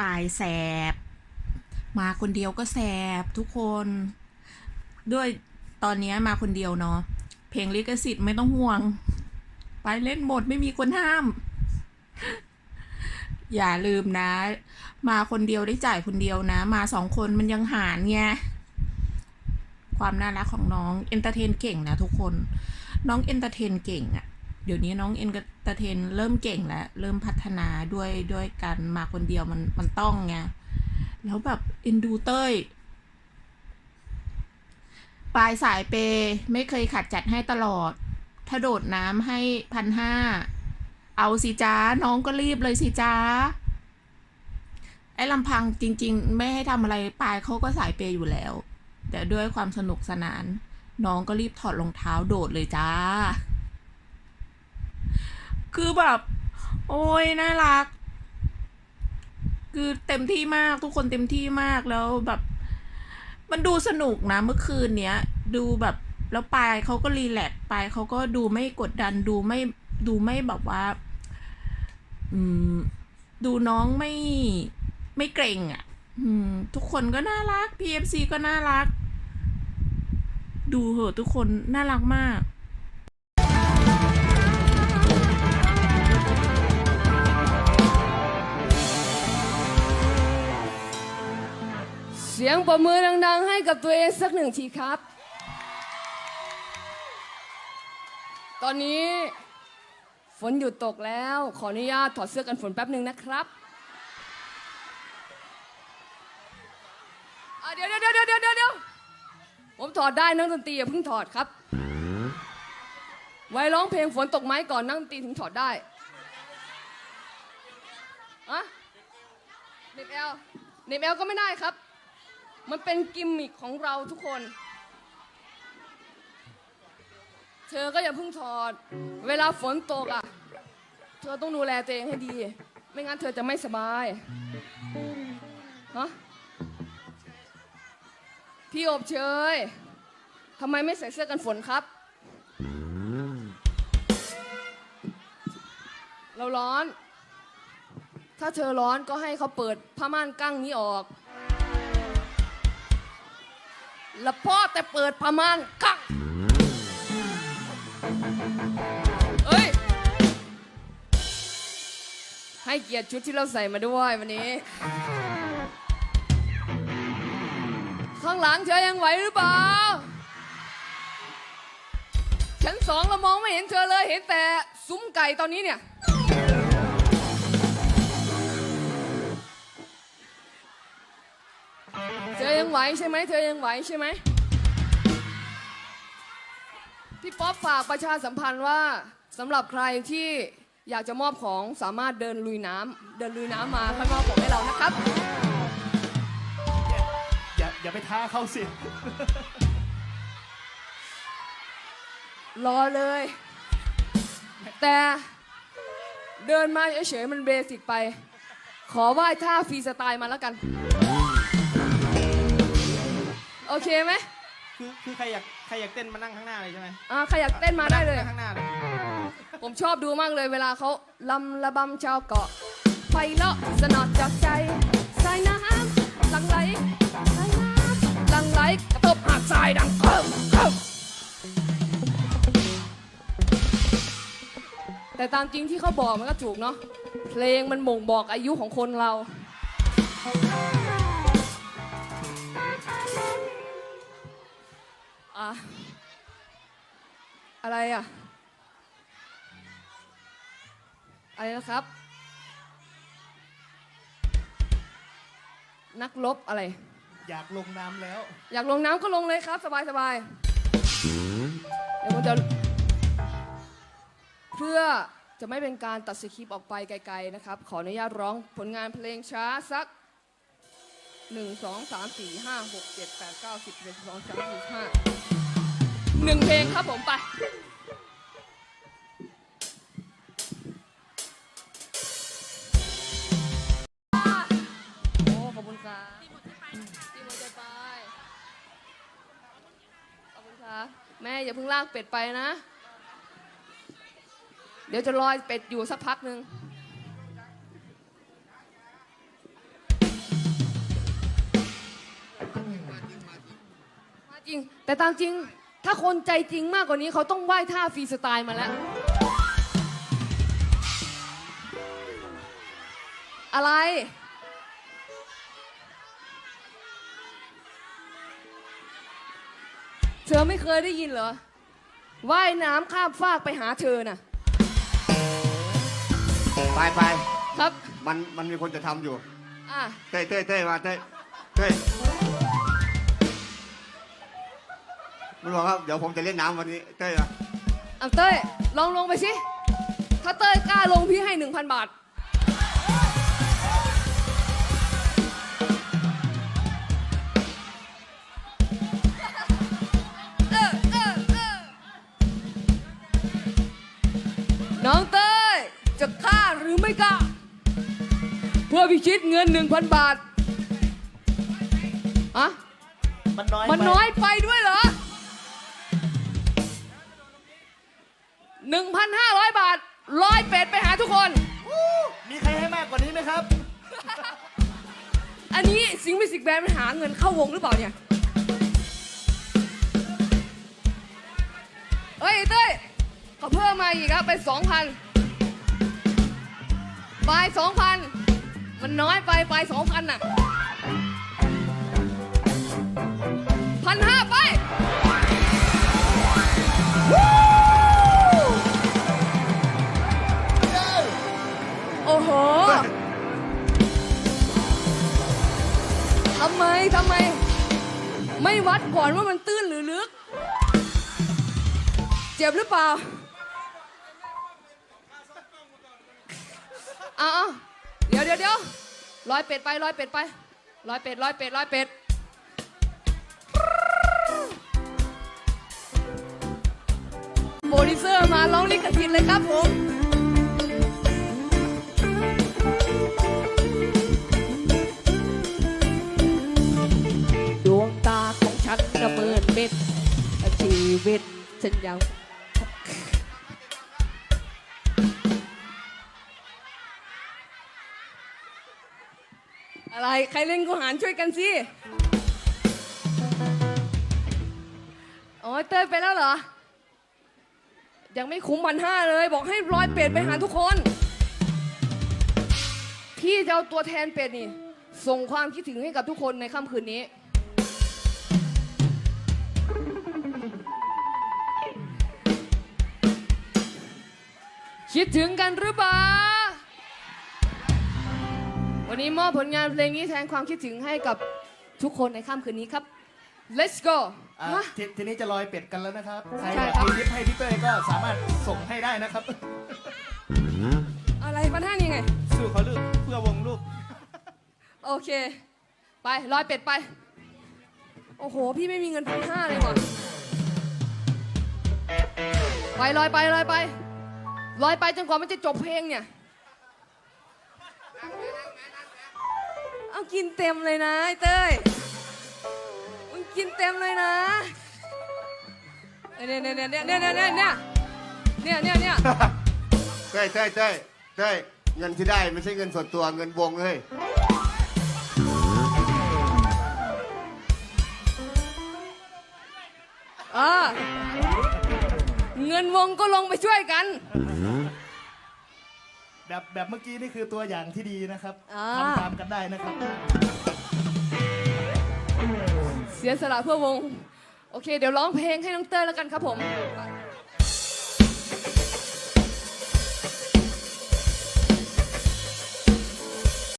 ปายแสบ มาคนเดียวก็แสบทุกคน ด้วยตอนนี้มาคนเดียวเนาะเพลงลิขสิทธิ์ไม่ต้องห่วง ไปเล่นหมดไม่มีคนห้าม อย่าลืมนะ มาคนเดียวได้จ่ายคนเดียวนะ มาสองคนมันยังหารไงความน่ารักของน้องเอนเตอร์เทนเก่งนะทุกคน น้องเอนเตอร์เทนเก่งอะ เดี๋ยวนี้น้องเอนเตอร์เทนเริ่มเก่งแล้ว เริ่มพัฒนาด้วยด้วยการมาคนเดียวมันมันต้องไงแล้วแบบเอ็นดูเต้ยปลายสายเปย์ไม่เคยขัดจัดให้ตลอด ถ้าโดดน้ำให้พันห้า เอาสิจ้า น้องก็รีบเลยสิจ้า ไอ้ลำพังจริง ๆ ไม่ให้ทำอะไรปลายเขาก็สายเปย์อยู่แล้ว แต่ด้วยความสนุกสนาน น้องก็รีบถอดรองเท้าโดดเลยจ้า คือแบบ โอ้ยน่ารัก คือเต็มที่มากทุกคนเต็มที่มากแล้วแบบ มันดูสนุกนะเมื่อคืนเนี้ย ดูแบบแล้วปายเขาก็รีแลกซ์ปายเขาก็ดูไม่กดดันดูไม่ดูไม่แบบว่า อืม ดูน้องไม่ไม่เกรงอะ อืม ทุกคนก็น่ารัก PFC ก็น่ารัก ดูเหอะทุกคนน่ารักมาก ยงปรบมือดังๆ ให้กับตัวเองสักหนึ่งทีครับ ตอนนี้ฝนหยุดตกแล้ว ขออนุญาตถอดเสื้อกันฝนแป๊บหนึ่งนะครับเดี๋ยวเดี๋ยวเดี๋ยวเดี๋ยวเดี๋ยวผมถอดได้นักดนตรีอย่าเพิ่งถอดครับ ไว้ร้องเพลงฝนตกไหมก่อนนักดนตรีถึงถอดได้อะเน็บแอลเน็บแอลก็ไม่ได้ครับ มันเป็นกิมมิคของเราทุกคน เธอก็อย่าเพิ่งถอด เวลาฝนตกอะ เธอต้องดูแลตัวเองให้ดี ไม่งั้นเธอจะไม่สบายฮะพี่อบเชยทำไมไม่ใส่เสื้อกันฝนครับ เราร้อน ถ้าเธอร้อนก็ให้เขาเปิดผ้าม่านกั้งนี้ออก แล้วพ่อแต่เปิดผ้าม่านกั้งเอ้ย ให้เกียรติชุดที่เราใส่มาด้วยวันนี้ ข้างหลังเธอยังไหวหรือเปล่า ชั้นสองเรามองไม่เห็นเธอเลยเห็นแต่ซุ้มไก่ตอนนี้เนี่ย ไหวใช่ไหมเธอยังไหวใช่ไหมพี่ป๊อปฝากประชาสัมพันธ์ว่าสำหรับใครที่อยากจะมอบของสามารถเดินลุยน้ำเดินลุยน้ำมาข้างนอกของให้เรานะครับ อย่าอย่าไปท้าเขาสิ รอเลย แต่เดินมาเฉยๆมันเบสิกไป ขอไหว้ท่าฟรีสไตล์มาแล้วกัน โอเคไหมคือคือใครอยากใครอยากเต้นมานั่งข้างหน้าเลยใช่ไหมอ่าใครอยากเต้นมาได้เลย นั่งข้างหน้าเลยผมชอบดูมากเลยเวลาเขาลำระบำชาวเกาะไฟเลาะสนอดจากใจสายน้ำหลังไหลสายน้ำหลังไหลกระทบหาดทรายดังเพิ่มเพิ่มแต่ตามจริงที่เขาบอกมันก็ถูกเนาะเพลงมันบ่งบอกอายุของคนเรา อะอะไรอะ อะไรนะครับ นักรบอะไร อยากลงน้ำแล้ว อยากลงน้ำก็ลงเลยครับ สบายสบายเดี๋ยวผมจะเพื่อจะไม่เป็นการตัดสคริปต์ออกไปไกลๆนะครับ ขออนุญาตร้องผลงานเพลงช้าสัก1 2 3 4 5 6 7 8 9 10 11 12 13 15ห หนึ่งเพลงครับผมไปโอ้ขอบุณครัะแม่อย่าเพิ่งลากเป็ดไปนะ เดี๋ยวจะลอยเป็ดอยู่สักพักหนึ่งมาจริง แต่ตามจริง ถ้าคนใจจริงมากกว่านี้เขาต้องไหว้ท่าฟรีสไตล์มาแล้ว อะไร เธอไม่เคยได้ยินเหรอ ว่ายน้ำข้ามฟากไปหาเธอน่ะ ไปไปครับ มันมันมีคนจะทำอยู่ อะ เต้ยเต้ยเต้ยมาเต้ยเต้ย มันบอกครับเดี๋ยวผมจะเล่นน้ำวันนี้เต้ยมาเอาเต้ยลองลงไปสิ ถ้าเต้ยกล้าลงพี่ให้หนึ่งพันบาท เออเออเออน้องเต้ยจะกล้าหรือไม่กล้า เพื่อพิชิตเงินหนึ่งพันบาทอะมันน้อยมันไปน้อยไปด้วยเหรอ 1,500 บาทร้อยเป็ดไปหาทุกคน มีใครให้มากกว่านี้ไหมครับ อันนี้สิงห์มิวสิกแบนด์มันหาเงินเข้าวงหรือเปล่าเนี่ย เฮ้ยเต้ยก็เพิ่มมาอีกครับเป็น2,000ปลาย2,000 มันน้อยไปปลาย2,000น่ะพันห้าไป ก่อนว่ามันตื้นหรือลึก เจ็บหรือเปล่าเอาเอาเดี๋ยวเดี๋ยวเดี๋ยวร้อยเป็ดไปร้อยเป็ดไปร้อยเป็ดร้อยเป็ดร้อยเป็ดโปรดิวเซอร์มาร้องลิขสิทธิ์เลยครับผม วิตฉันยังอะไร ใครเล่นกูหารช่วยกันสิโอ้ยเต้ยไปแล้วเหรอ ยังไม่คุ้มพันห้าเลย บอกให้ร้อยเป็ดไปหาทุกคน พี่จะเอาตัวแทนเป็ดนี่ ส่งความคิดถึงให้กับทุกคนในค่ำคืนนี้ คิดถึงกันหรือเปล่า วันนี้มอบผลงานเพลงนี้แทนความคิดถึงให้กับทุกคนในค่ำคืนนี้ครับ let's go อะฮะททีนี้จะลอยเป็ดกันแล้วนะครับ ใครใช่อยากครับมียิปให้พี่เต้ยก็สามารถส่งให้ได้นะครับ อะไรพันห้านี่ไง สู้เขาลูกเพื่อวงลูก โอเค ไปลอยเป็ดไป โอ้โห พี่ไม่มีเงินพันห้าเลยว่ะไปลอยไปลอยไป ลอยไปจนกว่ามันจะจบเพลงเนี่ย เอากินเต็มเลยนะไอ้เต้ยมึงกินเต็มเลยนะ เนี่ยเนี่ยเนี่ยเนี่ยเนี่ยเนี่ยเนี่ยเนี่ยเนี่ยเนี่ยเต้ยเต้ยเต้ยเต้ยเงินที่ได้ไม่ใช่เงินส่วนตัวเงินวงเลยเออเงินวงก็ลงไปช่วยกัน แบบแบบเมื่อกี้นี่คือตัวอย่างที่ดีนะครับอ่า ทำตามกันได้นะครับ เสียสละเพื่อวง โอเค เดี๋ยวร้องเพลงให้น้องเต้ยแล้วกันครับผมค